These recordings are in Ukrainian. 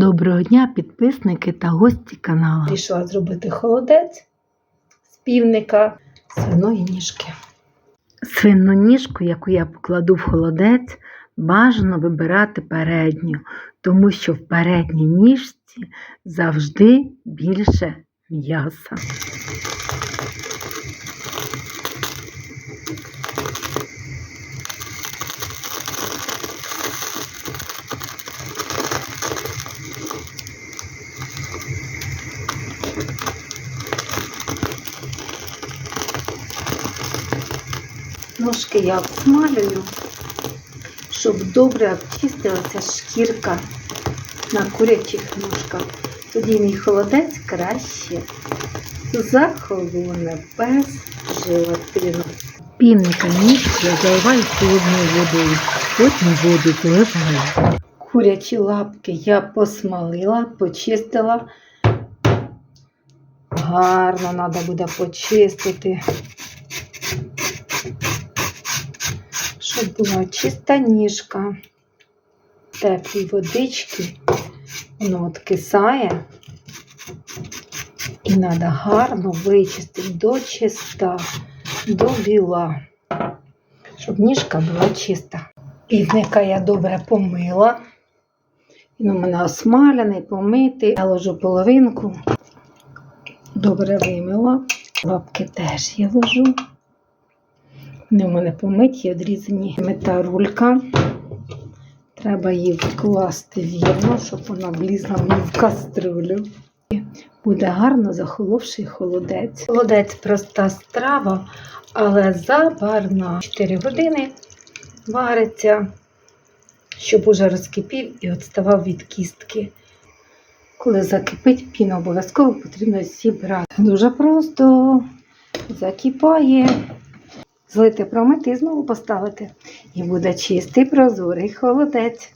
Доброго дня, підписники та гості каналу. Рішила зробити холодець з півника свиної ніжки. Свинну ніжку, яку я покладу в холодець, бажано вибирати передню, тому що в передній ніжці завжди більше м'яса. Ножки я обсмалюю, щоб добре обчистилася шкірка на курячих ножках. Тоді мій холодець краще захолоне без желатину. Півника ніжку я заливаю холодною водою, потім воду заливаю. Курячі лапки я посмалила, почистила. Гарно треба буде почистити. Щоб була чиста ніжка, теплі водички, воно откисає. І треба гарно вичистити до чиста, до біла, щоб ніжка була чиста. Півника я добре помила. Він у мене осмаляний, помитий. Я ложу половинку. Добре вимила. Лапки теж я ложу. Вони у мене помиті, одрізані мета рулька. Треба її вкласти вірно, щоб вона влізла мені в каструлю. Буде гарно захоловший холодець. Холодець проста страва, але забарна 4 години вариться, щоб уже розкипів і відставав від кістки. Коли закипить, піну обов'язково потрібно зібрати. Дуже просто закипає, злити, промити і знову поставити. І буде чистий прозорий холодець.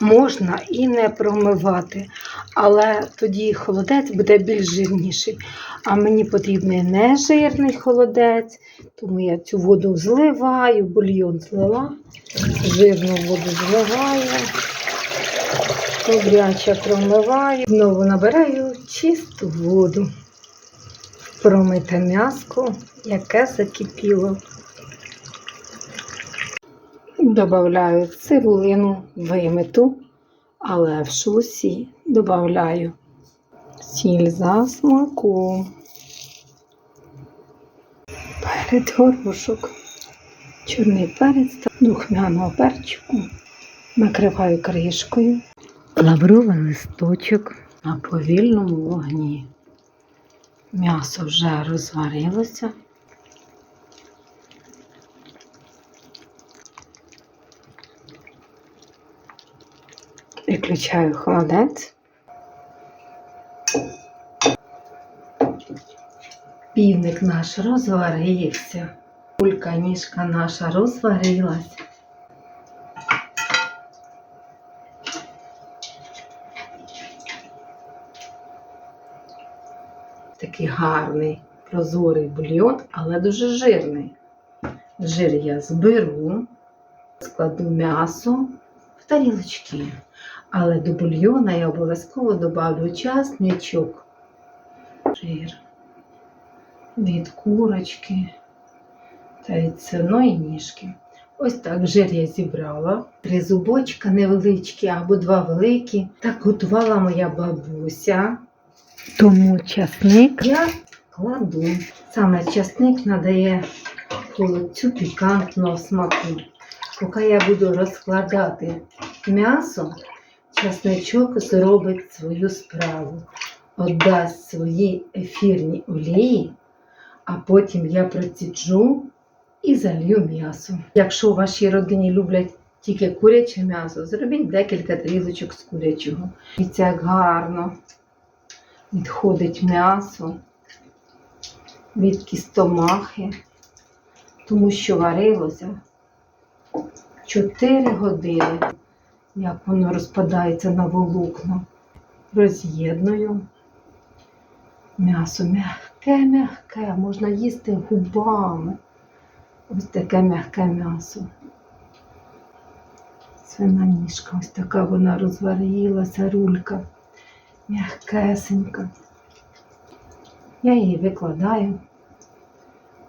Можна і не промивати, але тоді холодець буде більш жирніший. А мені потрібний не жирний холодець, тому я цю воду зливаю, бульйон злила, жирну воду зливаю, добряче промиваю, знову набираю чисту воду. Промите м'яско, яке закипіло. Добавляю цибулину вимиту, але в шусі добавляю сіль за смаком. Перед горошок, чорний перець та духмяного перчику. Накриваю кришкою Лавровий листочок. на повільному вогні. М'ясо вже розварилося. Виключаю холодець. Півник наш розварився. Кулька ніжка наша розварилась. Такий гарний прозорий бульйон, але дуже жирний. Жир я зберу, складу м'ясо в тарілочки. Але до бульйона я обов'язково добавлю часничок. Жир від курочки та від свиної ніжки. Ось так жир я зібрала. Три зубочка невеличкі або два великі. Так готувала моя бабуся. Тому часник Я кладу. Саме часник надає холодцю пікантного смаку. Поки я буду розкладати м'ясо, часничок зробить свою справу, віддасть свої ефірні олії, а потім я проціджу і залью м'ясо. Якщо в вашій родині люблять тільки куряче м'ясо, зробіть декілька тарілочок з курячого. І це як гарно відходить м'ясо від кістомахи, тому що варилося 4 години, як воно розпадається на волокна. Роз'єдную. М'ясо м'яке, м'яке, можна їсти губами. Ось таке м'яке м'ясо. Свина ніжка, ось така вона розварилася, рулька, м'якесенька. Я її викладаю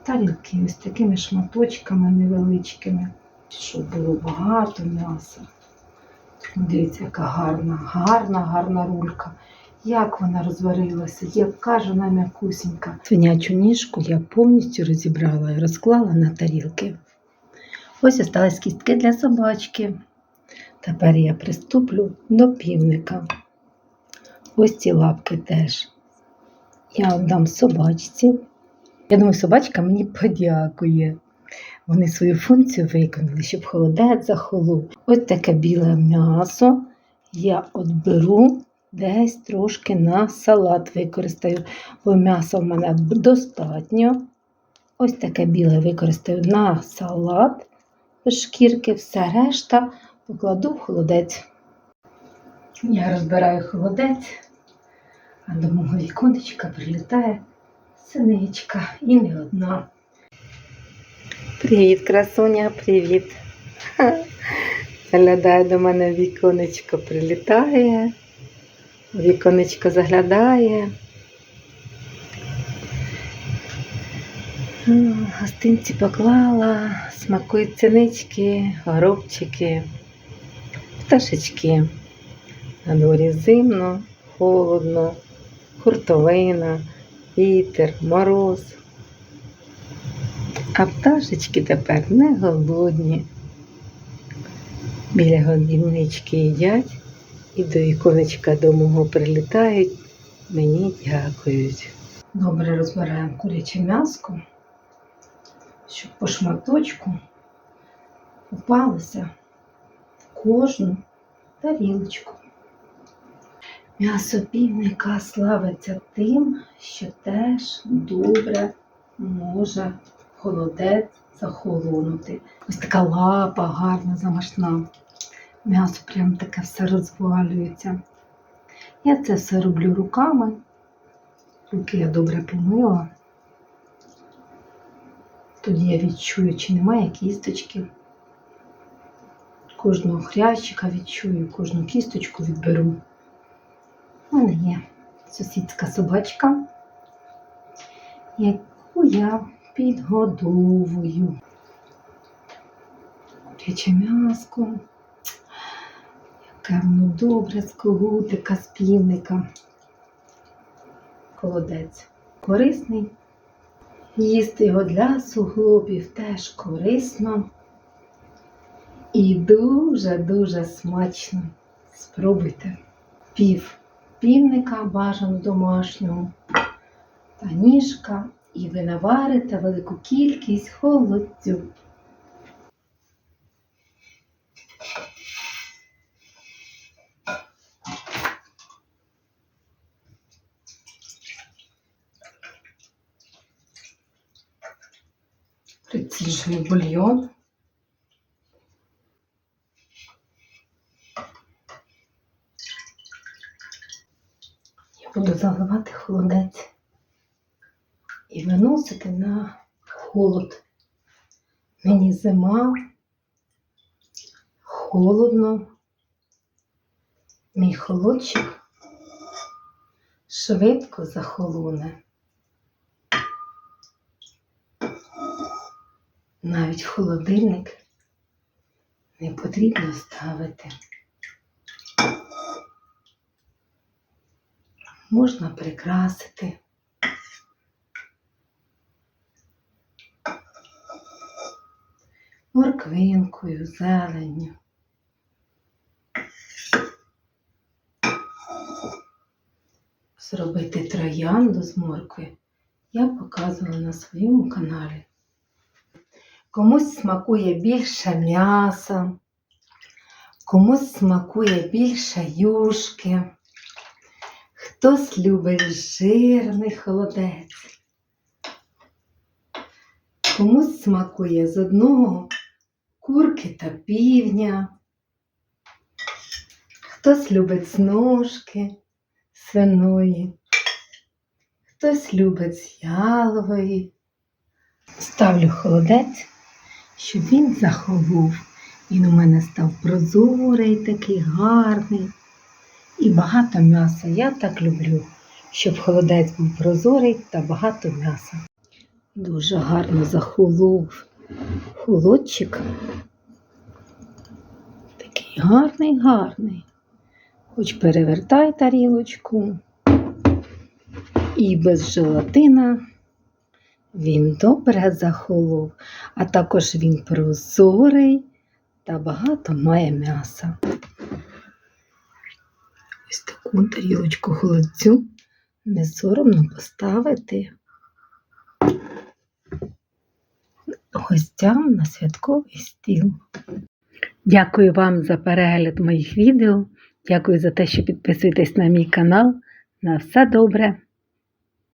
тарілки ось такими шматочками невеличкими, щоб було багато м'яса. Дивіться, яка гарна, гарна, гарна рулька. Як вона розварилася, яка ж вона м'якусінька. Свинячу ніжку я повністю розібрала і розклала на тарілки. Ось остались кістки для собачки. Тепер я приступлю до півника. Ось ці лапки теж. Я віддам собачці. Я думаю, собачка мені подякує. Вони свою функцію виконали, щоб холодець захолов. Ось таке біле м'ясо я от беру десь трошки на салат використаю, бо м'яса в мене достатньо. Ось таке біле використаю на салат шкірки, все решта покладу в холодець. Я розбираю холодець, а до мого віконечка прилітає синичка і не одна. Привіт, красуня, привіт. Заглядає до мене віконечко, прилітає, віконечко заглядає. Гостинці поклала, смакують цинички, горобчики, пташечки. На дворі зимно, холодно, хуртовина, вітер, мороз. А пташечки тепер не голодні. Біля годівнички їдять і до віконечка до мого прилітають, мені дякують. Добре розбираємо куряче м'яско, щоб по шматочку попалося в кожну тарілочку. М'ясо півника славиться тим, що теж добре може холодець захолонути. Ось така лапа гарна, замашна. М'ясо прям таке все розвалюється. Я це все роблю руками. Руки я добре помила. Тоді я відчую, чи немає кісточки. Кожного хрящика відчую, кожну кісточку відберу. У мене є сусідська собачка, яку я підгодовую. Куряче м'яско. Яке воно добре з когутика, з півника. Холодець корисний. Їсти його для суглобів теж корисно. І дуже-дуже смачно. Спробуйте. Пів півника бажано домашнього та ніжка, і ви наварите велику кількість холодцю. Приціжую бульйон. Я буду заливати холодець і виносити на холод. Мені зима, холодно, мій холодчик швидко захолоне. Навіть холодильник не потрібно ставити. Можна прикрасити. Морквинкою, зеленню. Зробити троянду з моркви я показувала на своєму каналі. Комусь смакує більше м'яса, комусь смакує більше юшки, хтось любить жирний холодець, комусь смакує з одного курки та півня, хтось любить з ножки свиної, хтось любить з ялової. Ставлю холодець, щоб він захолов. Він у мене став прозорий, такий гарний. І багато м'яса. Я так люблю, щоб холодець був прозорий та багато м'яса. Дуже гарно захолов холодчик. Такий гарний, гарний. Хоч перевертай тарілочку. І без желатина він добре захолов, а також він прозорий та багато має м'яса. Ось таку тарілочку холодцю не соромно поставити гостям на святковий стіл. Дякую вам за перегляд моїх відео. Дякую за те, що підписуєтесь на мій канал. На все добре!